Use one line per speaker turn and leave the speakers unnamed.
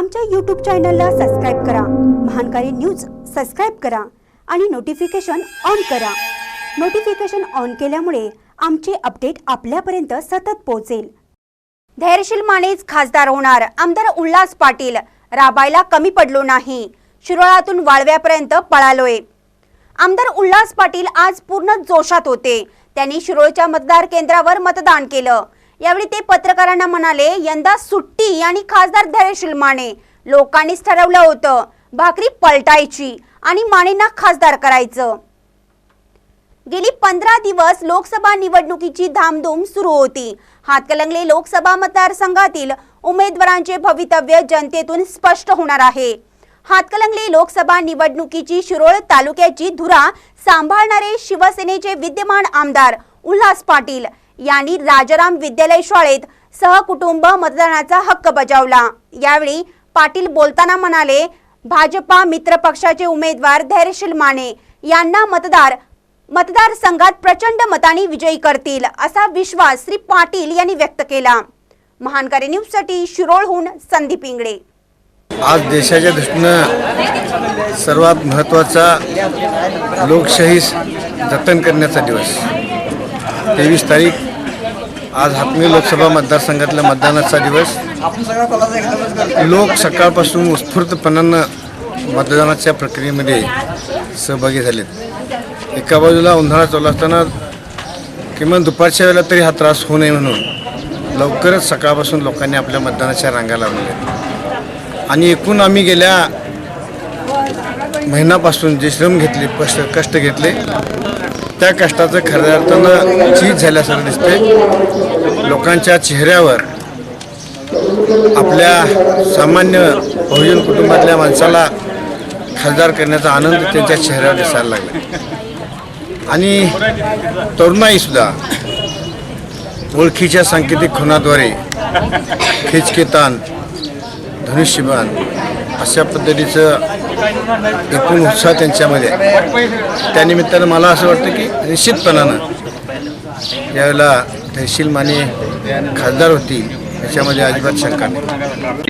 आमच्या यूट्यूब चॅनलला सबस्क्राईब करा. महानकारी न्यूज सबस्क्राईब करा आणि नोटिफिकेशन ऑन करा. नोटिफिकेशन ऑन केल्यामुळे आमचे अपडेट आपल्यापर्यंत सतत पोहोचेल. धैर्यशील मानेच खासदार होणार आमदार उल्हास पाटील. राबायला कमी पडलो नाही. शिरोळातून वाळव्यापर्यंत पळालोय. आमदार उल्हास पाटील आज पूर्ण जोशात होते. त्यांनी शिरोळच्या मतदार केंद्रावर मतदान केलं. यावेळी ते पत्रकारांना म्हणाले यंदा सुट्टी आणि खासदार धैर्यशील माने लोकांनीच ठरवलं होतं भाकरी पलटायची आणि मानेंना खासदार करायचं. गेली पंधरा दिवस लोकसभा निवडणुकीची धामधूम सुरू होती. हातकलंगले लोकसभा मतदारसंघातील उमेदवारांचे भवितव्य जनतेतून स्पष्ट होणार आहे. हातकलंगले लोकसभा निवडणुकीची शिरोळ तालुक्याची धुरा सांभाळणारे शिवसेनेचे विद्यमान आमदार उल्हास पाटील यांनी राजाराम विद्यालय शाळेत सहकुटुंब मतदानाचा हक्क बजावला. यावेळी पाटील बोलताना म्हणाले भाजपा मित्र पक्षाचे उमेदवार धैर्यशील माने यांना मतदार मतदारसंघात प्रचंड मतांनी विजयी करतील असा विश्वास श्री पाटील यांनी व्यक्त केला. महानकारी न्यूजसाठी शिरोळहून संदीप इंगळे.
आज देशाच्या दृष्टीनं सर्वात महत्त्वाचा लोकशाही जतन करण्याचा दिवस. तेवीस तारीख आज हातमी लोकसभा मतदारसंघातल्या मतदानाचा दिवस. लोक सकाळपासून उत्स्फूर्तपणानं मतदानाच्या प्रक्रियेमध्ये सहभागी झालेत. एका बाजूला उन्हाळा चालू असताना किमान दुपारच्या वेळेला तरी हा त्रास होऊ नये म्हणून लवकरच सकाळपासून लोकांनी आपल्या मतदानाच्या रांगा लावलेल्या आणि एकूण आम्ही गेल्या महिन्यापासून जे श्रम घेतले कष्ट कष्ट घेतले त्या कष्टाचं खऱ्या अर्थानं चीज झाल्यासारखं दिसते लोकांच्या चेहऱ्यावर आपल्या सामान्य बहुजन कुटुंबातल्या माणसाला खासदार करण्याचा आनंद त्यांच्या चेहऱ्यावर दिसायला लागला. आणि तरुणाईसुद्धा ओळखीच्या सांकेतिक खुणाद्वारे खेचकेतान धनुष्यबाण अशा पद्धतीचं एकूण उत्साह त्यांच्यामध्ये त्यानिमित्तानं मला असं वाटतं की निश्चितपणानं यावेळेला तहसील माने खासदार होती याच्यामध्ये अजिबात शंका नाही.